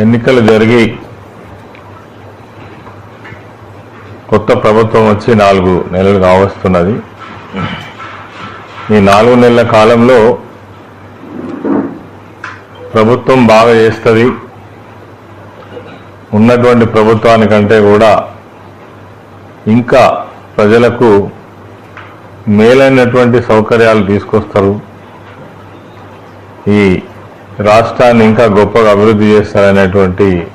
ఎన్నికలు జరిగి కొత్త ప్రభుత్వం వచ్చి నాలుగు నెలలు కావస్తున్నది. ఈ నాలుగు నెలల కాలంలో ప్రభుత్వం బాగా చేస్తుంది. ఉన్నటువంటి ప్రభుత్వానికంటే కూడా ఇంకా ప్రజలకు మేలైనటువంటి సౌకర్యాలు తీసుకొస్తారు. ఈ రాష్ట్రాన్ని ఇంకా గొప్పగా అభివృద్ధి చేస్తారనేటువంటి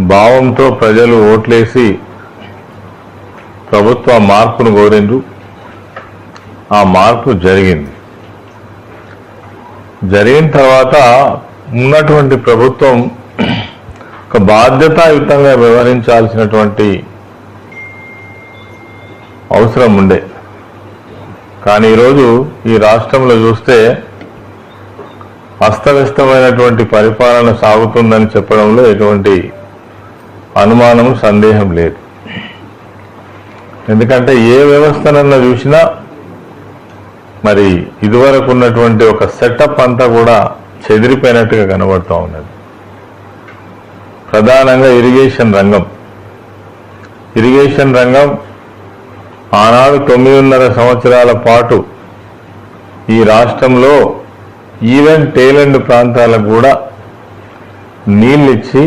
భావంతో ప్రజలు ఓట్లేసి ప్రభుత్వ మార్పును కోరిండ్రు. ఆ మార్పు జరిగింది. జరిగిన తర్వాత ఉన్నటువంటి ప్రభుత్వం ఒక బాధ్యతాయుతంగా వ్యవహరించాల్సినటువంటి అవసరం ఉండే. కానీ ఈరోజు ఈ రాష్ట్రంలో చూస్తే అస్తవ్యస్తమైనటువంటి పరిపాలన సాగుతుందని చెప్పడంలో ఎటువంటి అనుమానం సందేహం లేదు. ఎందుకంటే ఏ వ్యవస్థనన్నా చూసినా మరి ఇదివరకు ఉన్నటువంటి ఒక సెటప్ అంతా కూడా చెదిరిపోయినట్టుగా కనబడుతూ ఉన్నది. ప్రధానంగా ఇరిగేషన్ రంగం. ఇరిగేషన్ రంగం ఆనాడు తొమ్మిదిన్నర సంవత్సరాల పాటు ఈ రాష్ట్రంలో ఈవెన్ టేలెండ్ ప్రాంతాలకు కూడా నీళ్ళిచ్చి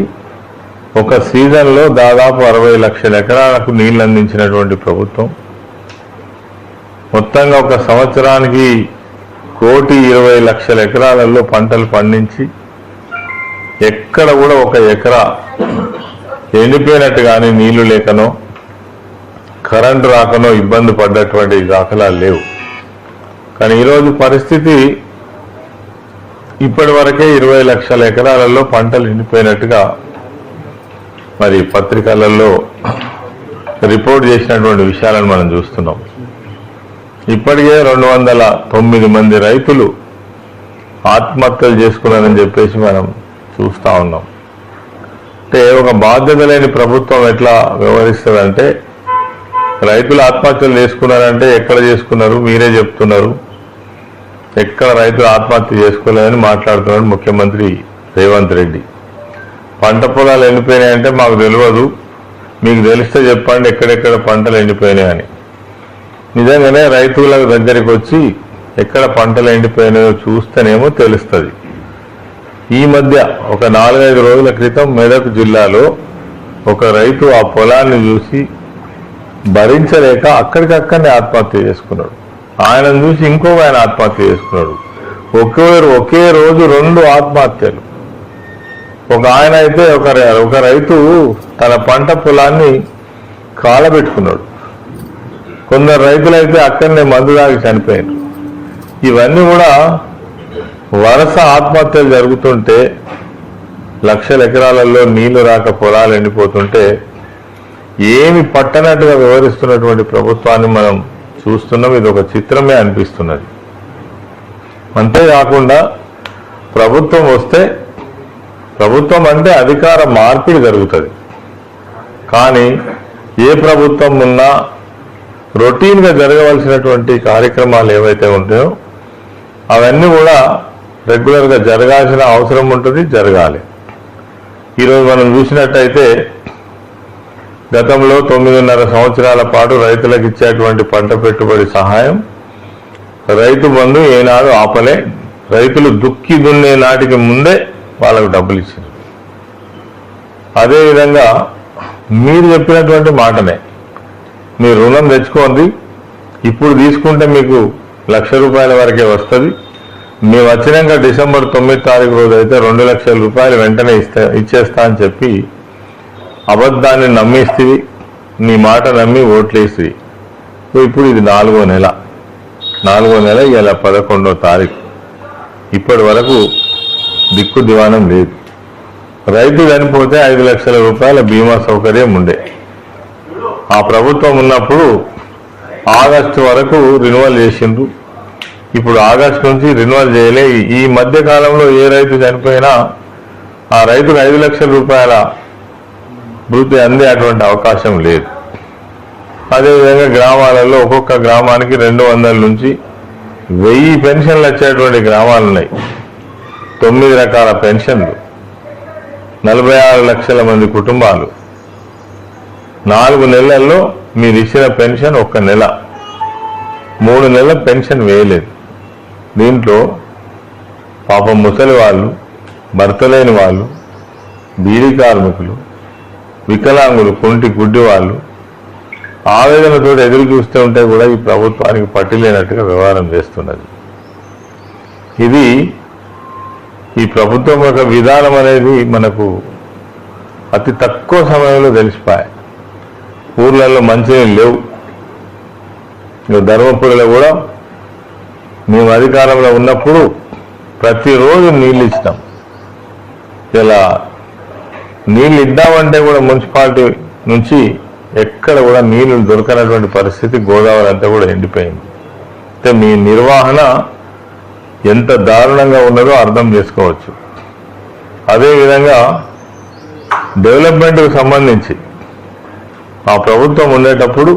ఒక సీజన్లో దాదాపు అరవై లక్షల ఎకరాలకు నీళ్ళు అందించినటువంటి ప్రభుత్వం. మొత్తంగా ఒక సంవత్సరానికి కోటి ఇరవై లక్షల ఎకరాలలో పంటలు పండించి ఎక్కడ కూడా ఒక ఎకరా ఎండిపోయినట్టు కానీ నీళ్ళు లేకనో కరెంటు రాకనో ఇబ్బంది పడ్డటువంటి దాఖలాలు లేవు. కానీ ఈరోజు పరిస్థితి ఇప్పటి వరకే ఇరవై లక్షల ఎకరాలలో పంటలు ఎండిపోయినట్టుగా మరి పత్రికలలో రిపోర్ట్ చేసినటువంటి విషయాలను మనం చూస్తున్నాం. ఇప్పటికే రెండు వందల తొమ్మిది మంది రైతులు ఆత్మహత్యలు చేసుకున్నారని చెప్పేసి మనం చూస్తా ఉన్నాం. అంటే ఒక బాధ్యత లేని ప్రభుత్వం ఎట్లా వ్యవహరిస్తుందంటే రైతులు ఆత్మహత్యలు చేసుకున్నారంటే ఎక్కడ చేసుకున్నారు? మీరే చెప్తున్నారు. ఎక్కడ రైతులు ఆత్మహత్య చేసుకోలేదని మాట్లాడుతున్నాడు ముఖ్యమంత్రి రేవంత్ రెడ్డి. పంట పొలాలు ఎండిపోయినాయంటే మాకు తెలియదు మీకు తెలిస్తే చెప్పండి ఎక్కడెక్కడ పంటలు ఎండిపోయినాయని. నిజంగానే రైతుల దగ్గరికి వచ్చి ఎక్కడ పంటలు ఎండిపోయినాయో చూస్తేనేమో తెలుస్తుంది. ఈ మధ్య ఒక నాలుగైదు రోజుల క్రితం మెదక్ జిల్లాలో ఒక రైతు ఆ పొలాన్ని చూసి భరించలేక అక్కడికక్కడనే ఆత్మహత్య చేసుకున్నాడు. ఆయనను చూసి ఇంకొక ఆయన ఆత్మహత్య చేసుకున్నాడు ఒకే ఒకే రోజు రెండు ఆత్మహత్యలు. ఒక ఆయన అయితే ఒక ఒక రైతు తన పంట పొలాన్ని కాలబెట్టుకున్నాడు. కొందరు రైతులైతే అక్కడనే మందు తాగి చనిపోయారు ఇవన్నీ కూడా వరుస ఆత్మహత్యలు జరుగుతుంటే లక్షల ఎకరాలలో నీళ్ళు రాక పొలాలు ఎండిపోతుంటే ఏమి పట్టనట్టుగా వివరిస్తున్నటువంటి ప్రభుత్వాన్ని మనం చూస్తున్నాం ఇది ఒక చిత్రమే అనిపిస్తున్నది. అంతేకాకుండా ప్రభుత్వం వస్తే ప్రభుత్వం అంటే అధికార మార్పిడి జరుగుతుంది. కానీ ఏ ప్రభుత్వం ఉన్నా రొటీన్గా జరగవలసినటువంటి కార్యక్రమాలు ఏవైతే ఉంటాయో అవన్నీ కూడా రెగ్యులర్గా జరగాల్సిన అవసరం ఉంటుంది జరగాలి. ఈరోజు మనం చూసినట్టయితే గతంలో తొమ్మిదిన్నర సంవత్సరాల పాటు రైతులకు ఇచ్చేటువంటి పంట పెట్టుబడి సహాయం. రైతు బంధు ఏనాడు ఆపలే. రైతులు దుక్కి దున్నే నాటికి ముందే వాళ్ళకు డబ్బులు ఇచ్చారు. అదేవిధంగా మీరు చెప్పినటువంటి మాటనే మీరు రుణం తెచ్చుకోండి. ఇప్పుడు తీసుకుంటే మీకు లక్ష రూపాయల వరకే వస్తుంది. మేము వచ్చినాక డిసెంబర్ తొమ్మిది తారీఖు రోజు అయితే రెండు లక్షల రూపాయలు వెంటనే ఇస్తా ఇచ్చేస్తా అని చెప్పి అబద్ధాన్ని నమ్మిస్తివి నీ మాట నమ్మి ఓట్లేస్తుంది ఇప్పుడు ఇది నాలుగో నెల. నాలుగో నెల ఇలా పదకొండో తారీఖు. ఇప్పటి వరకు దిక్కు దివానం లేదు. రైతు చనిపోతే ఐదు లక్షల రూపాయల బీమా సౌకర్యం ఉండే. ఆ ప్రభుత్వం ఉన్నప్పుడు ఆగస్టు వరకు రినువల్ చేసిండ్రు. ఇప్పుడు ఆగస్టు నుంచి రినువల్ చేయలే. ఈ మధ్య కాలంలో ఏ రైతు చనిపోయినా ఆ రైతుకు ఐదు లక్షల రూపాయల మృతి అందే అటువంటి అవకాశం లేదు. అదేవిధంగా గ్రామాలలో ఒక్కొక్క గ్రామానికి రెండు వందల నుంచి వెయ్యి పెన్షన్లు వచ్చేటువంటి గ్రామాలు ఉన్నాయి. తొమ్మిది రకాల పెన్షన్లు నలభై ఆరు లక్షల మంది కుటుంబాలు. నాలుగు నెలల్లో మీరు ఇచ్చిన పెన్షన్ ఒక్క నెల. మూడు నెలల పెన్షన్ వేయలేదు. దీంట్లో పాపం ముసలి వాళ్ళు భర్త లేని వాళ్ళు బీడీ కార్మికులు వికలాంగులు కొంటి గుడ్డి వాళ్ళు ఆవేదనతో ఎదురు చూస్తూ ఉంటే కూడా ఈ ప్రభుత్వానికి పట్టి లేనట్టుగా వ్యవహారం చేస్తున్నది. ఇది ఈ ప్రభుత్వం యొక్క విధానం అనేది మనకు అతి తక్కువ సమయంలో తెలిసిపోయాయి. ఊర్లలో మంచినీళ్ళు లేవు. ఇక ధర్మపురిలో కూడా మేము అధికారంలో ఉన్నప్పుడు ప్రతిరోజు నీళ్ళు ఇచ్చినాం. ఇలా నీళ్ళు ఇద్దామంటే కూడా మున్సిపాలిటీ నుంచి ఎక్కడ కూడా నీళ్ళు దొరకనటువంటి పరిస్థితి గోదావరి అంతా కూడా ఎండిపోయింది. అంటే మీ నిర్వహణ ఎంత దారుణంగా ఉన్నదో అర్థం చేసుకోవచ్చు. అదేవిధంగా డెవలప్మెంట్కు సంబంధించి ఆ ప్రభుత్వం ఉండేటప్పుడు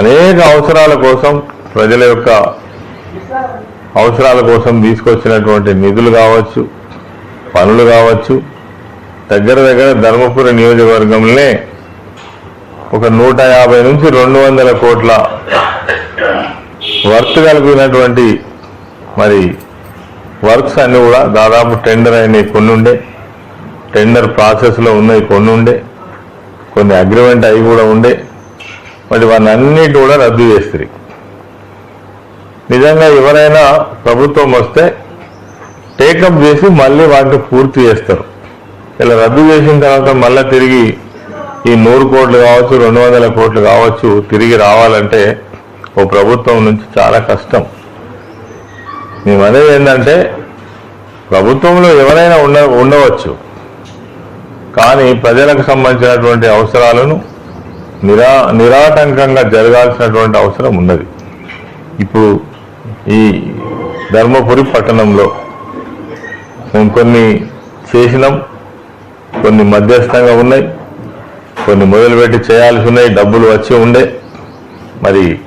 అనేక అవసరాల కోసం ప్రజల యొక్క అవసరాల కోసం తీసుకొచ్చినటువంటి నిధులు కావచ్చు పనులు కావచ్చు దగ్గర దగ్గర ధర్మపురి నియోజకవర్గంలో ఒక నూట యాభై నుంచి రెండు వందల కోట్ల వర్క్ కలిగినటువంటి మరి వర్క్స్ అన్నీ కూడా దాదాపు టెండర్ అయినవి కొన్ని ఉండే. టెండర్ ప్రాసెస్లో ఉన్నాయి కొన్ని ఉండే. కొన్ని అగ్రిమెంట్ అవి కూడా ఉండే. మరి వాటిని అన్నిటి కూడా రద్దు చేస్తారు నిజంగా ఎవరైనా ప్రభుత్వం వస్తే టేకప్ చేసి మళ్ళీ వాటిని పూర్తి చేస్తారు. ఇలా రద్దు చేసిన తర్వాత మళ్ళీ తిరిగి ఈ నూరు కోట్లు కావచ్చు రెండు వందల కోట్లు కావచ్చు తిరిగి రావాలంటే ఓ ప్రభుత్వం నుంచి చాలా కష్టం. మేము అనేది ఏంటంటే ప్రభుత్వంలో ఎవరైనా ఉండ ఉండవచ్చు. కానీ ప్రజలకు సంబంధించినటువంటి అవసరాలను నిరా నిరాటంకంగా జరగాల్సినటువంటి అవసరం ఉన్నది. ఇప్పుడు ఈ ధర్మపురి పట్టణంలో మేము కొన్ని చేసినాం. కొన్ని మధ్యస్థంగా ఉన్నాయి. కొన్ని మొదలుపెట్టి చేయాల్సి ఉన్నాయి. డబ్బులు వచ్చి ఉండే. మరి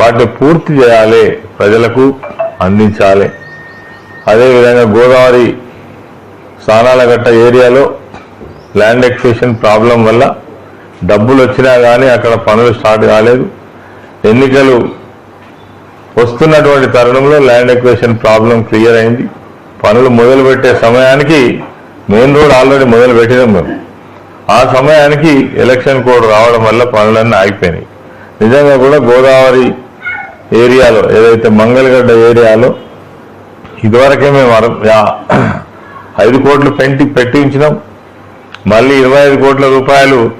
వాటిని పూర్తి చేయాలి ప్రజలకు అందించాలి. అదేవిధంగా గోదావరి స్నానాలగట్ట ఏరియాలో ల్యాండ్ ఎక్విషన్ ప్రాబ్లం వల్ల డబ్బులు వచ్చినా కానీ అక్కడ పనులు స్టార్ట్ కాలేదు. ఎన్నికలు వస్తున్నటువంటి తరుణంలో ల్యాండ్ ఎక్వేషన్ ప్రాబ్లం క్లియర్ అయింది. పనులు మొదలుపెట్టే సమయానికి మెయిన్ రోడ్ ఆల్రెడీ మొదలు పెట్టినాం మేము. ఆ సమయానికి ఎలక్షన్ కోడ్ రావడం వల్ల పనులన్నీ ఆగిపోయినాయి. నిజంగా కూడా గోదావరి ఏరియాలో ఏదైతే మంగళగడ్డ ఏరియాలో ఇదివరకే మేము అర- యా- ఐదు కోట్లు పెంటి పెట్టించినాం. మళ్ళీ ఇరవై ఐదు కోట్ల రూపాయలు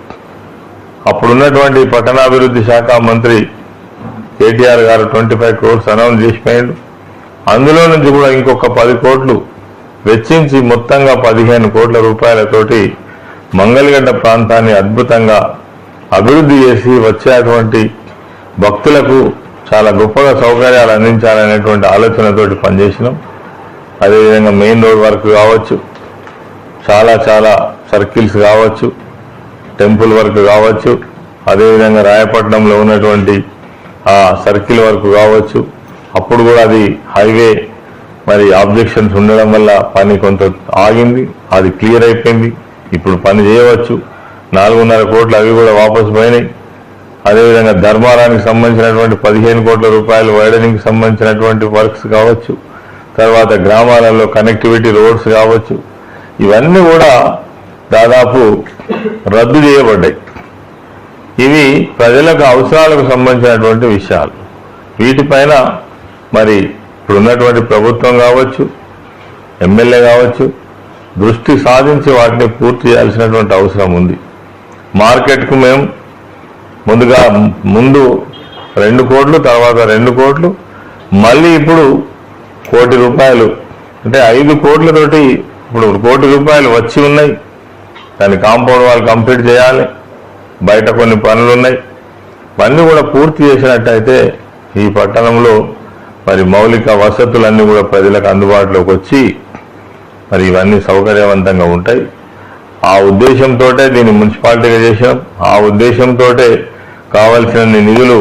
అప్పుడున్నటువంటి పట్టణాభివృద్ధి శాఖ మంత్రి KTR garu twenty five crores announce చేసిపోయాడు. అందులో నుంచి కూడా ఇంకొక పది కోట్లు వెచ్చించి మొత్తంగా పదిహేను కోట్ల రూపాయలతోటి మంగళగడ్డ ప్రాంతాన్ని అద్భుతంగా అభివృద్ధి చేసి వచ్చేటువంటి భక్తులకు చాలా గొప్పగా సౌకర్యాలు అందించాలనేటువంటి ఆలోచనతోటి పనిచేసినాం. అదేవిధంగా మెయిన్ రోడ్ వర్క్ కావచ్చు చాలా చాలా సర్కిల్స్ కావచ్చు టెంపుల్ వర్క్ కావచ్చు అదేవిధంగా రాయపట్నంలో ఉన్నటువంటి ఆ సర్కిల్ వర్క్ కావచ్చు. అప్పుడు కూడా అది హైవే మరి ఆబ్జెక్షన్స్ ఉండడం వల్ల పని కొంత ఆగింది అది క్లియర్ అయిపోయింది. ఇప్పుడు పని చేయవచ్చు. నాలుగున్నర కోట్లు అవి కూడా వాపసు పోయినాయి. అదేవిధంగా ధర్మారానికి సంబంధించినటువంటి పదిహేను కోట్ల రూపాయలు వైడనింగ్కి సంబంధించినటువంటి వర్క్స్ కావచ్చు. తర్వాత గ్రామాలలో కనెక్టివిటీ రోడ్స్ కావచ్చు. ఇవన్నీ కూడా దాదాపు రద్దు చేయబడ్డాయి. ఇవి ప్రజలకు అవసరాలకు సంబంధించినటువంటి విషయాలు. వీటిపైన మరి ఇప్పుడు ఉన్నటువంటి ప్రభుత్వం కావచ్చు ఎమ్మెల్యే కావచ్చు దృష్టి సాధించి వాటిని పూర్తి చేయాల్సినటువంటి అవసరం ఉంది. మార్కెట్కు మేము ముందుగా ముందు రెండు కోట్లు తర్వాత రెండు కోట్లు మళ్ళీ ఇప్పుడు కోటి రూపాయలు అంటే ఐదు కోట్లతోటి ఇప్పుడు కోటి రూపాయలు వచ్చి ఉన్నాయి. దాని కాంపౌండ్ వాళ్ళు కంప్లీట్ చేయాలి. బయట కొన్ని పనులు ఉన్నాయి పనులు కూడా పూర్తి చేసినట్టయితే ఈ పట్టణంలో మరి మౌలిక వసతులన్నీ కూడా ప్రజలకు అందుబాటులోకి వచ్చి మరి ఇవన్నీ సౌకర్యవంతంగా ఉంటాయి. ఆ ఉద్దేశంతో దీన్ని మున్సిపాలిటీగా చేసినాం. ఆ ఉద్దేశంతో కావలసిన నిధులు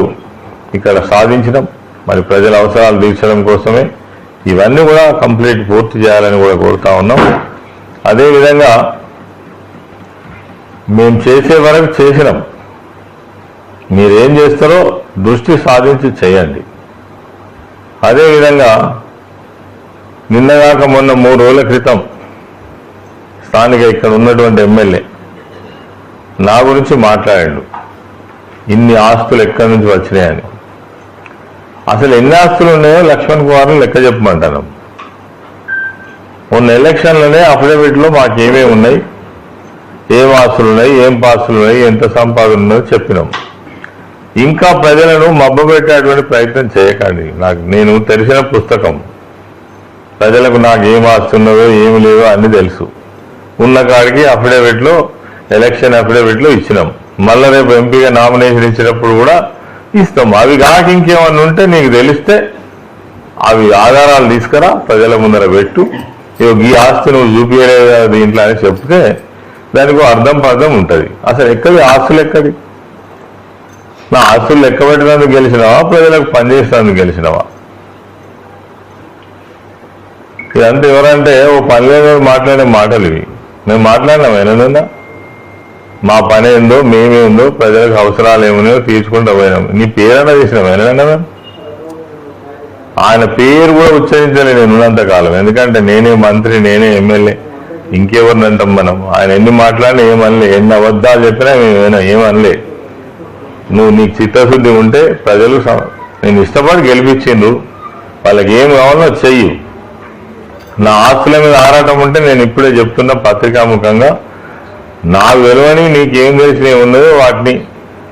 ఇక్కడ సాధించడం మరి ప్రజల అవసరాలు తీర్చడం కోసమే ఇవన్నీ కూడా కంప్లీట్ పూర్తి చేయాలని కూడా కోరుతా ఉన్నాం. అదేవిధంగా మేము చేసే వరకు చేసినాం. మీరేం చేస్తారో దృష్టి సాధించి చేయండి. అదేవిధంగా నిన్నగాక మొన్న మూడు రోజుల క్రితం స్థానిక ఇక్కడ ఉన్నటువంటి ఎమ్మెల్యే నా గురించి మాట్లాడాడు. ఇన్ని ఆస్తులు ఎక్కడి నుంచి వచ్చినాయని. అసలు ఎన్ని ఆస్తులు ఉన్నాయో లక్ష్మణ్ కుమార్ లెక్క చెప్పమంటాను. మొన్న ఎలక్షన్లోనే అఫిడవిట్లో మాకేమేమి ఉన్నాయి ఏం ఆస్తులు ఉన్నాయి ఏం పాస్తులు ఉన్నాయి ఎంత సంపాదన ఉన్నాయో చెప్పినాం. ఇంకా ప్రజలను మబ్బబెట్టేటువంటి ప్రయత్నం చేయకండి. నాకు నేను తెలిసిన పుస్తకం. ప్రజలకు నాకు ఏం ఆస్తున్నదో ఏమి లేదో అన్ని తెలుసు. ఉన్న కాడికి అఫిడవిట్లో ఎలక్షన్ అఫిడవిట్లో ఇచ్చినాం. మళ్ళీ రేపు ఎంపీగా నామినేషన్ ఇచ్చినప్పుడు కూడా ఇస్తాం. అవి కాక ఇంకేమన్నా ఉంటే నీకు తెలిస్తే అవి ఆధారాలు తీసుకురా ప్రజల ముందర పెట్టు. ఇగో ఈ ఆస్తి నువ్వు చూపించలేదు దీంట్లో అని చెప్తే దానికి అర్థం పర్థం ఉంటుంది. అసలు ఎక్కడి ఆస్తులు ఎక్కడి? నా ఆస్తులు లెక్క పెట్టడానికి గెలిచినావా? ప్రజలకు పనిచేసినందుకు గెలిచినావా? ఇదంతా ఎవరంటే ఓ పని లేని మాట్లాడే మాటలు ఇవి. మేము మాట్లాడినాం ఏమైనా మా పని ఏందో మేమేందో ప్రజలకు అవసరాలు ఏమున్నాయో తీర్చుకుంటూ పోయినాం. నీ పేరన్నా చేసినాం ఏమైనా మేము ఆయన పేరు కూడా ఉచ్చరించలే నేను ఉన్నంత కాలం. ఎందుకంటే నేనే మంత్రి నేనే ఎమ్మెల్యే. ఇంకెవరిని అంటాం మనం? ఆయన ఎన్ని మాట్లాడినా ఏమనలే. ఎన్ని అబద్ధాలు చెప్పినా మేము ఏమనలే. నువ్వు నీకు చిత్తశుద్ధి ఉంటే ప్రజలు స- నేను ఇష్టపడి గెలిపించిండ్రు. వాళ్ళకి ఏం కావాలో చెయ్యి. నా ఆస్తుల మీద ఆరాటం ఉంటే నేను ఇప్పుడే చెప్తున్న పత్రికాముఖంగా నాకు వెలువని నీకేం తెలిసినవి ఉన్నదో వాటిని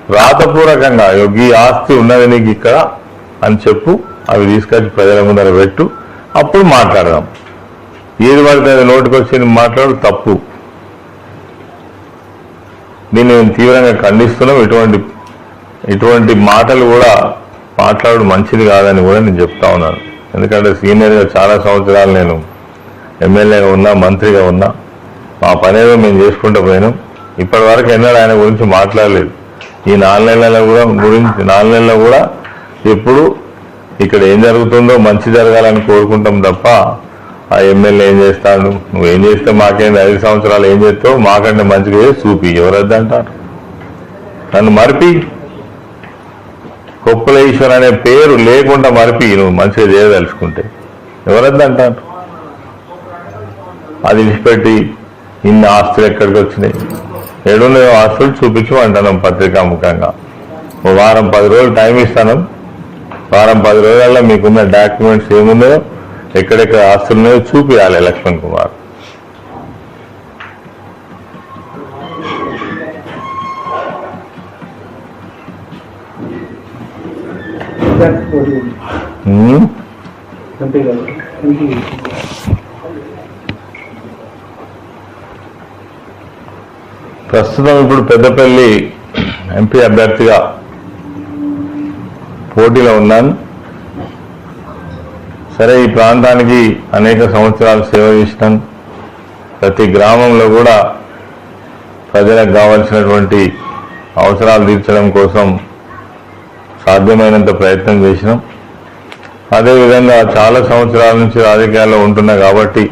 రాతపూర్వకంగా ఈ ఆస్తి ఉన్నది నీకు ఇక్కడ అని చెప్పు అవి తీసుకొచ్చి ప్రజల ముందర పెట్టు. అప్పుడు మాట్లాడదాం. ఏది పడితే అది నోటికి వచ్చింది మాట్లాడు తప్పు. దీన్ని నేను తీవ్రంగా ఖండిస్తున్నాం. ఇటువంటి ఇటువంటి మాటలు కూడా మాట్లాడు మంచిది కాదని కూడా నేను చెప్తా ఉన్నాను. ఎందుకంటే సీనియర్గా చాలా సంవత్సరాలు నేను ఎమ్మెల్యేగా ఉన్నా మంత్రిగా ఉన్నా మా పనేదో మేము చేసుకుంటూ పోయినాం. ఇప్పటి వరకు ఎన్నడూ ఆయన గురించి మాట్లాడలేదు. ఈ నాలుగు నెలల కూడా గురించి నాలుగు నెలల్లో కూడా ఎప్పుడు ఇక్కడ ఏం జరుగుతుందో మంచి జరగాలని కోరుకుంటాం తప్ప ఆ ఎమ్మెల్యే ఏం చేస్తాడు? నువ్వు ఏం చేస్తే మాకేంటి ఐదు సంవత్సరాలు ఏం చేస్తావు? మాకంటే మంచిగా చూపి. ఎవరద్దంటారు? నన్ను మరిపి. కొప్పుల ఈశ్వర్ అనే పేరు లేకుండా మరిపి నువ్వు మంచిగా చేయదలుచుకుంటే ఎవరద్దంటారు అది విడిచిపెట్టి ఇన్ని ఆస్తులు ఎక్కడికి వచ్చినాయి? ఏడున్నాయో ఆస్తులు చూపించమంటాను అంటున్నాం పత్రికాముఖంగా ఓ వారం పది రోజులు టైం ఇస్తాను. వారం పది రోజుల్లో మీకున్న డాక్యుమెంట్స్ ఏమున్నాయో ఎక్కడెక్కడ ఆస్తులు ఉన్నాయో చూపించాలి లక్ష్మణ్ కుమార్. అంతే కదా? ప్రస్తుతం ఇప్పుడు పెద్దపల్లి ఎంపీ అభ్యర్థిగా పోటీలో ఉన్నాను. సరే ఈ ప్రాంతానికి అనేక సంవత్సరాలు సేవ చేసినాను ప్రతి గ్రామంలో కూడా ప్రజలకు కావాల్సినటువంటి అవసరాలు తీర్చడం కోసం సాధ్యమైనంత ప్రయత్నం చేసినాం. అదేవిధంగా చాలా సంవత్సరాల నుంచి రాజకీయాల్లో ఉంటున్నా కాబట్టి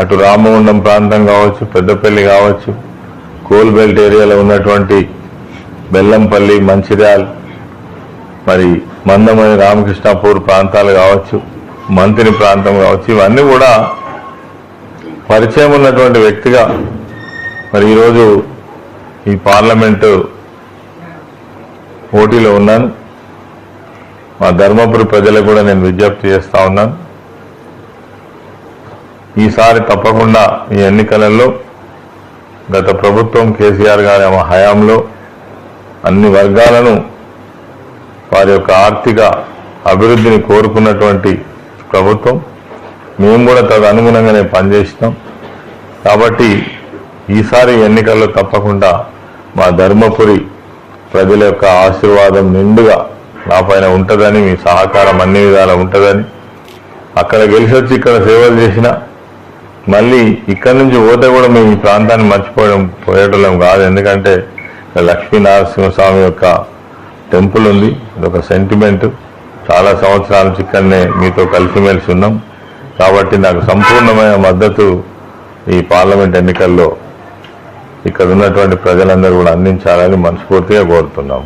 అటు రామగుండం ప్రాంతం కావచ్చు పెద్దపల్లి కావచ్చు కోల్ బెల్ట్ ఏరియాలో ఉన్నటువంటి బెల్లంపల్లి మంచిర్యాల్ మరి మందమని రామకృష్ణాపూర్ ప్రాంతాలు కావచ్చు మంతిని ప్రాంతం కావచ్చు ఇవన్నీ కూడా పరిచయం ఉన్నటువంటి వ్యక్తిగా మరి ఈరోజు ఈ పార్లమెంటు పోటీలో ఉన్నాను. మా ధర్మపురి ప్రజలకు కూడా నేను విజ్ఞప్తి చేస్తూ ఉన్నాను. ఈసారి తప్పకుండా ఈ ఎన్నికలలో గత ప్రభుత్వం కేసీఆర్ గారి ఆమె హయాంలో అన్ని వర్గాలను వారి యొక్క ఆర్థిక అభివృద్ధిని కోరుకున్నటువంటి ప్రభుత్వం. మేము కూడా తదనుగుణంగానే పనిచేసినాం. కాబట్టి ఈసారి ఎన్నికల్లో తప్పకుండా మా ధర్మపురి ప్రజల యొక్క ఆశీర్వాదం నిండుగా నా పైన ఉంటుందని మీ సహకారం అన్ని విధాలా ఉంటుందని. అక్కడ గెలిచి వచ్చి ఇక్కడ సేవలు చేసిన మళ్ళీ ఇక్కడి నుంచి పోతే కూడా మేము ఈ ప్రాంతాన్ని మర్చిపోవడం పోయేటోళ్ళం కాదు. ఎందుకంటే ఇక్కడ లక్ష్మీ నరసింహస్వామి యొక్క టెంపుల్ ఉంది. ఇదొక సెంటిమెంట్ చాలా సంవత్సరాల నుంచి ఇక్కడనే మీతో కలిసిమెలిసి ఉన్నాం. కాబట్టి నాకు సంపూర్ణమైన మద్దతు ఈ పార్లమెంట్ ఎన్నికల్లో ఇక్కడ ఉన్నటువంటి ప్రజలందరూ కూడా అందించాలని మనస్ఫూర్తిగా కోరుతున్నాం.